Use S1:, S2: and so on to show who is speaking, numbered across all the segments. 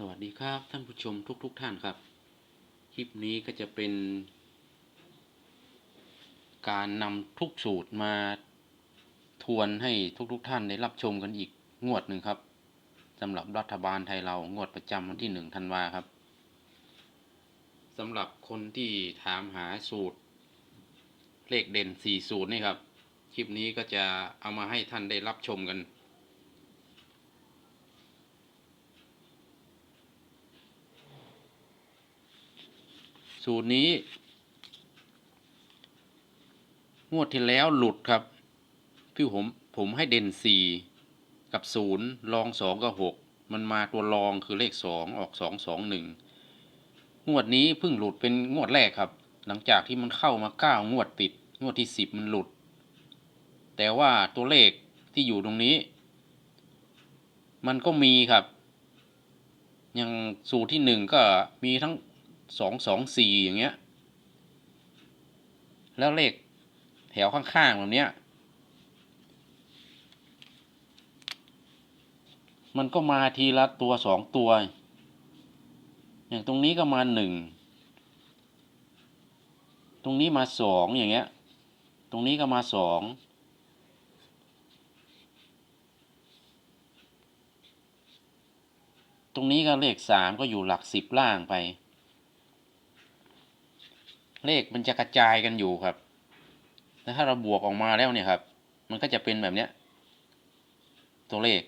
S1: สวัสดีครับท่านผู้ชมทุกๆทท่านครับ คลิปนี้ก็จะเป็น การนำทุกสูตรมาทวนให้ทุกๆทท่านได้รับชมกันอีกงวดหนึ่งครับสำหรับรัฐบาลไทยเรางวดประจำวันที่หนึ่งธันวาครับสำหรับคนที่ถามหาสูตร เลขเด่นสี่สูตรนี่ครับ คลิปนี้ก็จะเอามาให้ท่านได้รับชมกัน สูตรนี้ งวดที่แล้วหลุดครับที่ผมผมให้เด่นสี่กับศูนย์รองสองกับหกมันมาตัวรองคือเลขสองออกสองสองหนึ่งงวดนี้เพิ่งหลุดเป็นงวดแรกครับ หลังจากที่มันเข้ามาเก้างวดติด งวดที่สิบมันหลุด แต่ว่าตัวเลขที่อยู่ตรงนี้ มันก็มีครับ อย่างสูตรที่หนึ่งก็มีทั้ง สองสองสี่อย่างเงี้ย แล้วเลขแถวข้างๆแบบเนี้ย มันก็มาทีละตัวสองตัว อย่างตรงนี้ก็มาหนึ่ง ตรงนี้มาสองอย่างเงี้ย ตรงนี้ก็มาสองตรงนี้ก็เลขสามก็อยู่หลักสิบล่างไป เลขมันจะกระจายกันอยู่ครับ แล้วถ้าเราบวกออกมาแล้วเนี่ยครับ มันก็จะเป็นแบบเนี้ย ตัวเลข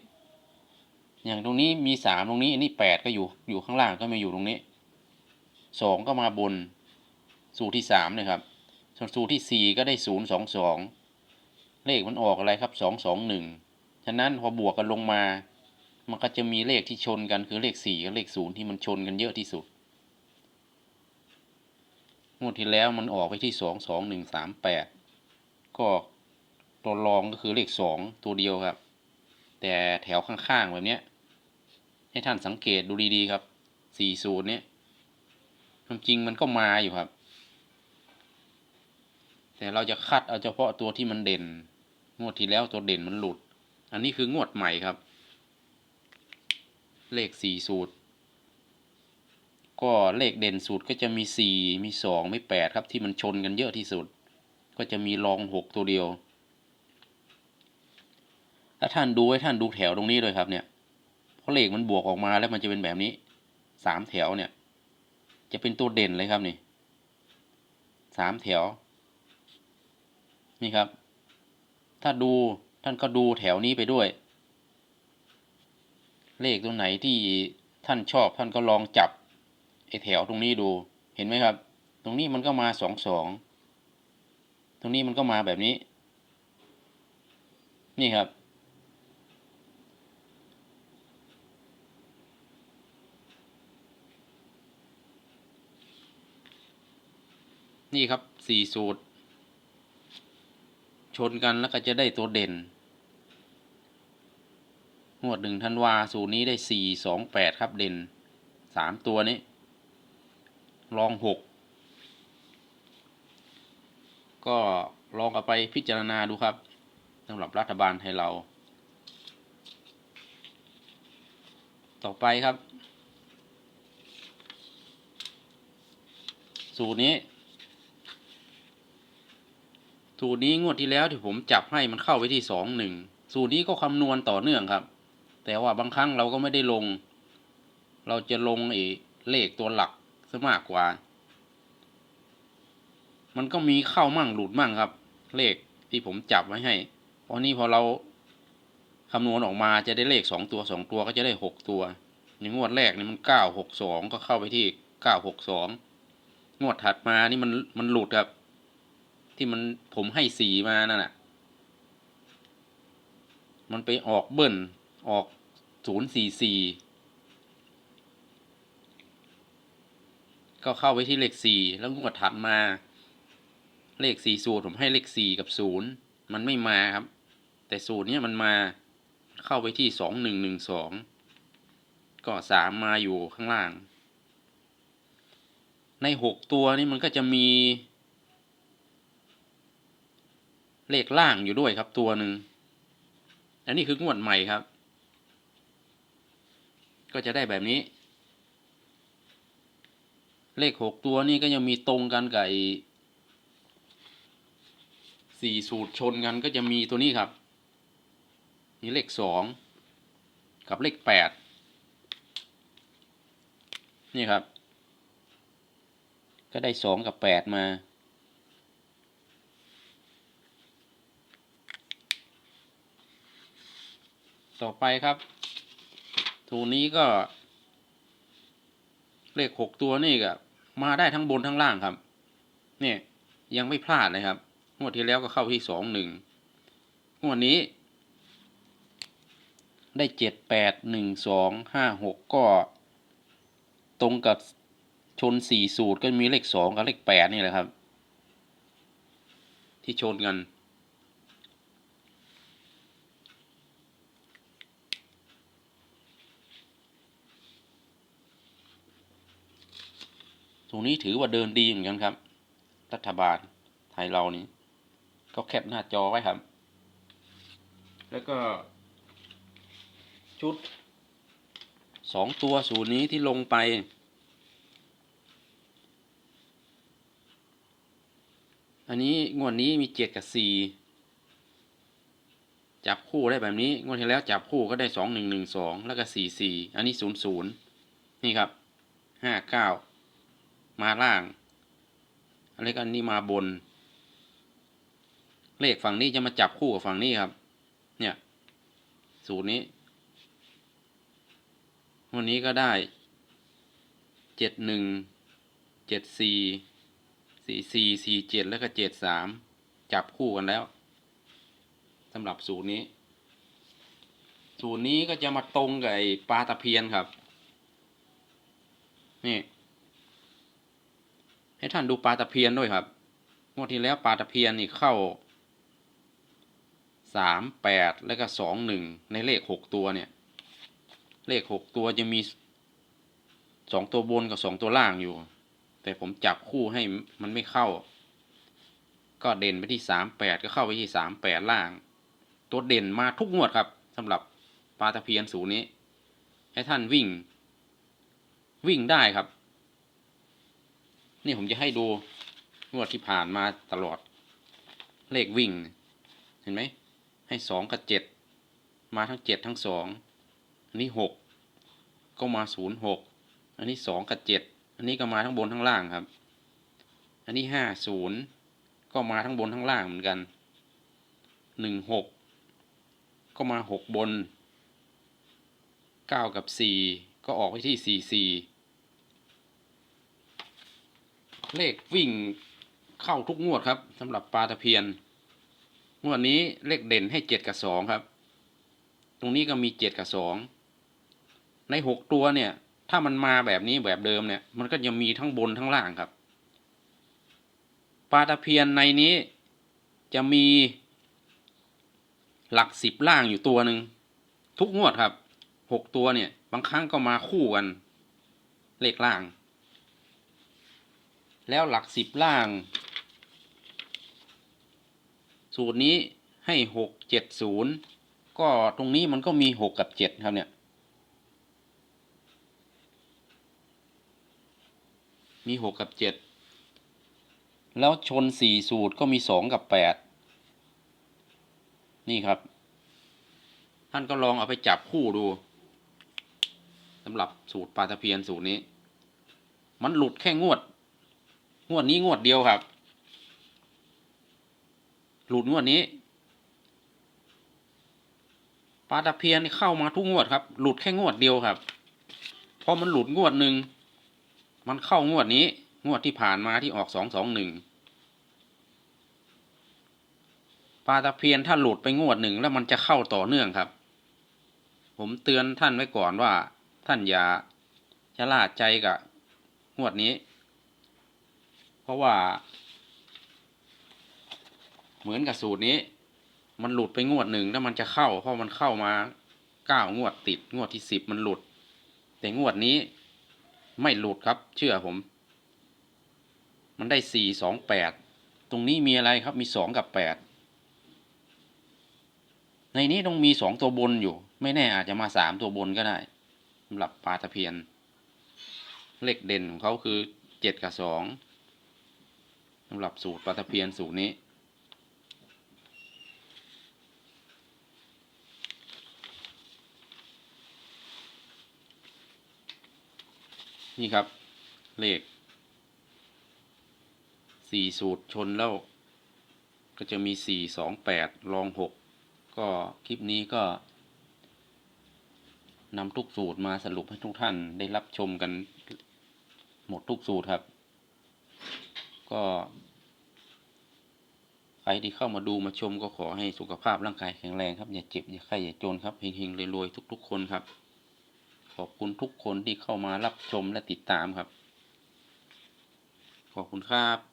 S1: อย่างตรงนี้มีสามตรงนี้อันนี้แปดก็อยู่อยู่ข้างล่างก็มาอยู่ตรงนี้สองก็มาบน สูตรที่สามเนี่ยครับ ส่วนสูตรที่สี่ก็ได้ศูนย์สองสองเลขมันออกอะไรครับสองสองหนึ่งฉะนั้นพอบวกกันลงมา มันก็จะมีเลขที่ชนกันคือเลขสี่กับเลขศูนย์ที่มันชนกันเยอะที่สุด งวดที่แล้วมันออกไปที่สองสองหนึ่งสามแปดก็ตัวรองก็คือเลขสองตัวเดียวครับ แต่แถวข้างๆแบบเนี้ย ให้ท่านสังเกตดูดีๆครับสี่ศูนย์เนี้ยความจริงมันก็มาอยู่ครับ แต่เราจะคัดเอาเฉพาะตัวที่มันเด่น งวดที่แล้วตัวเด่นมันหลุด อันนี้คืองวดใหม่ครับ เลขสี่สูตร ก็เลขเด่นสูตรก็จะมีสี่มีสองมีแปดครับ ที่มันชนกันเยอะที่สุด ก็จะมีรองหกตัวเดียว ถ้าท่านดูให้ท่านดูแถวตรงนี้เลยครับเนี่ย เพราะเลขมันบวกออกมาแล้วมันจะเป็นแบบนี้สามแถวเนี่ย จะเป็นตัวเด่นเลยครับนี่สามแถว นี่ครับ ถ้าดูท่านก็ดูแถวนี้ไปด้วย เลขตรงไหนที่ท่านชอบท่านก็ลองจับ ไอแถวตรงนี้ดูเห็นไหมครับ ตรงนี้มันก็มาสองสองตรงนี้มันก็มาแบบนี้ นี่ครับ นี่ครับสี่สูตร ชนกันแล้วก็จะได้ตัวเด่นงวดหนึ่งธันวาสูตรนี้ได้สี่สองแปดครับเด่นสามตัวนี้ ลองหกก็ลองเอาไปพิจารณาดูครับสำหรับรัฐบาลไทยเรา ต่อไปครับ สูตรนี้ สูตรนี้งวดที่แล้วที่ผมจับให้มันเข้าไปที่สองหนึ่งสูตรนี้ก็คำนวณต่อเนื่องครับ แต่ว่าบางครั้งเราก็ไม่ได้ลง เราจะลงไอ้เลขตัวหลัก ซะมากกว่า มันก็มีเข้ามั่งหลุดมั่งครับ เลขที่ผมจับไว้ให้ เพราะนี้พอเราคำนวณออกมาจะได้เลขสองตัวสองตัวก็จะได้หกตัวในงวดแรกนี่มันเก้าหกสองก็เข้าไปที่เก้าหกสองงวดถัดมานี่มันมันหลุดครับ ที่มันผมให้สีมานั่นแหละมันไปออกเบิ้ลออกศูนย์สี่สี่ ก็เข้าไปที่เลขสี่แล้วงวดถัดมา เลขสี่สูตรผมให้เลขสี่กับศูนย์มันไม่มาครับ แต่สูตรเนี้ยมันมาเข้าไปที่สองหนึ่งหนึ่งสองก็สามมาอยู่ข้างล่าง ในหกตัวนี่มันก็จะมี เลขล่างอยู่ด้วยครับตัวหนึ่งอันนี้คืองวดใหม่ครับ ก็จะได้แบบนี้ เลขหกตัวนี่ก็ยังมีตรงกันกับไอ้สี่สูตรชนกันก็จะมีตัวนี้ครับมีเลขสองกับเลขแปดนี่ครับ ก็ได้สองกับแปดมา ต่อไปครับทูนี้ก็ เลขหกตัวนี่ก็ มาได้ทั้งบนทั้งล่างครับ เนี่ยยังไม่พลาดเลยครับงวดที่แล้วก็เข้าที่สองหนึ่งงวดนี้ ได้เจ็ดแปดหนึ่งสองห้าหกก็ ตรงกับชนสี่สูตรก็มีเลขสองกับเลขแปดนี่แหละครับ ที่ชนกัน ตรงนี้ถือว่าเดินดีเหมือนกันครับ รัฐบาลไทยเรานี้ ก็แคปหน้าจอไว้ครับ แล้วก็ ชุดสองตัวสูนี้ที่ลงไป อันนี้งวดนี้มีเจ็ดกับสี่จับคู่ได้แบบนี้งวดที่แล้วจับคู่ก็ได้สองหนึ่งหนึ่งสองแล้วก็สี่สี่อันนี้ศูนย์ศูนย์นี่ครับห้าเก้า มาล่างอะไรกันนี่มาบน เลขฝั่งนี้จะมาจับคู่กับฝั่งนี้ครับ เนี่ย สูตรนี้วันนี้ก็ได้เจ็ดหนึ่งเจ็ดสี่สี่สี่สี่เจ็ดแล้วก็เจ็ดสามจับคู่กันแล้วสำหรับสูตรนี้ สูตรนี้ก็จะมาตรงกับไอ้ปลาตะเพียนครับ นี่ ให้ท่านดูปลาตะเพียนด้วยครับงวดที่แล้วปลาตะเพียนนี่เข้าสามแปดแล้วก็สองหนึ่งในเลขหกตัวเนี่ย เลขหกตัวจะมีสองตัวบนกับสองตัวล่างอยู่ แต่ผมจับคู่ให้มันไม่เข้า ก็เด่นไปที่สามแปดก็เข้าไปที่สามแปดล่าง ตัวเด่นมาทุกงวดครับสำหรับปลาตะเพียนสูนี้ ให้ท่านวิ่ง วิ่งได้ครับ นี่ผมจะให้ดูงวดที่ผ่านมาตลอด เลขวิ่ง เห็นไหม ให้สองกับเจ็ดมาทั้งเจ็ดทั้งสองอันนี้หกก็มาศูนย์หกอันนี้สองกับเจ็ดอันนี้ก็มาทั้งบนทั้งล่างครับ อันนี้ห้าศูนย์ก็มาทั้งบนทั้งล่างเหมือนกันหนึ่งหกก็มาหกบนเก้ากับสี่ก็ออกไปที่สี่สี่ เลขวิ่งเข้าทุกงวดครับสำหรับปลาตะเพียน งวดนี้เลขเด่นให้เจ็ดกับสองครับ ตรงนี้ก็มีเจ็ดกับสองในหกตัวเนี่ย ถ้ามันมาแบบนี้แบบเดิมเนี่ย มันก็จะมีทั้งบนทั้งล่างครับปลาตะเพียนในนี้จะมีหลักสิบล่างอยู่ตัวหนึ่งทุกงวดครับหกตัวเนี่ย บางครั้งก็มาคู่กัน เลขล่าง แล้วหลักสิบล่าง สูตรนี้ให้หกเจ็ดศูนย์ก็ตรงนี้มันก็มีหกกับเจ็ดครับเนี่ย มีหกกับเจ็ดแล้วชนสี่สูตรก็มีสองกับแปดนี่ครับ ท่านก็ลองเอาไปจับคู่ดูสำหรับสูตรปลาตะเพียนสูตรนี้ มันหลุดแค่งวด งวดนี้งวดเดียวครับ หลุดงวดนี้ปลาตะเพียนเข้ามาทุกงวดครับ หลุดแค่งวดเดียวครับพอมันหลุดงวดหนึ่งมันเข้างวดนี้ งวดที่ผ่านมาที่ออกสองสองหนึ่งปลาตะเพียนถ้าหลุดไปงวดหนึ่งแล้วมันจะเข้าต่อเนื่องครับ ผมเตือนท่านไว้ก่อนว่า ท่านอย่าชะล่าใจกับงวดนี้ ราะว่า เหมือนกับสูตรนี้ มันหลุดไปงวดหนึ่งแล้วมันจะเข้า เพราะมันเข้ามาเก้างวดติด งวดที่สิบมันหลุด แต่งวดนี้ ไม่หลุดครับ เชื่อผม มันได้สี่สองแปดตรงนี้มีอะไรครับมีสองกับแปดในนี้ต้องมีสองตัวบนอยู่ ไม่แน่อาจจะมาสามตัวบนก็ได้สำหรับปลาตะเพียน เลขเด่นของเขาคือเจ็ดกับสอง สำหรับสูตรปลาตะเพียนสูตรนี้ นี่ครับ เลขสี่สูตรชนแล้ว ก็จะมีสี่สองแปดรองหกก็คลิปนี้ก็นำทุกสูตรมาสรุปให้ทุกท่านได้รับชมกันหมดทุกสูตรครับ ก็ใครที่เข้ามาดูมาชมก็ขอให้สุขภาพร่างกายแข็งแรงครับ อย่าเจ็บ อย่าไข้อย่าจนครับเฮงๆรวยๆทุก ๆ คนครับ ขอบคุณทุกคนที่เข้ามารับชมและติดตามครับ ขอบคุณครับ